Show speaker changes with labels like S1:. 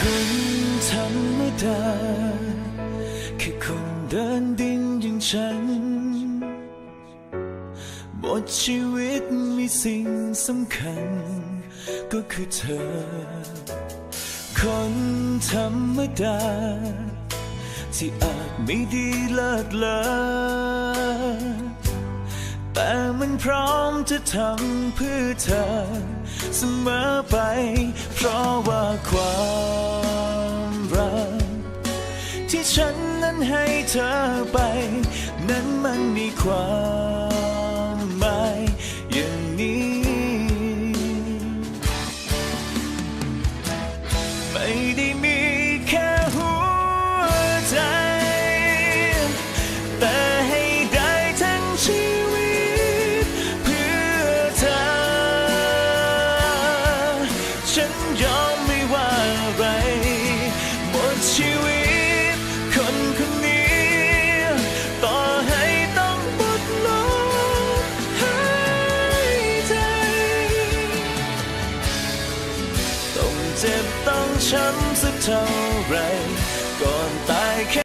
S1: คนธรรมดาแค่คนเดินดินอย่างฉัน หมดชีวิตมีสิ่งสำคัญ ก็คือเธอ คนธรรมดา ที่อาจไม่ดีเลิศเลอแต่มันพร้อมจะทำเพื่อเธอ เสมอไป ฉันนั้นให้เธอไป นั้นมันมีความหมายอย่างนี้ ไม่ได้มีแค่หัวใจ แต่ให้ได้ทั้งชีวิต เพื่อเธอ ฉันยอมไม่ว่าอะไร เจ็บต้องช้ำสักเท่าไรก่อนตายแค่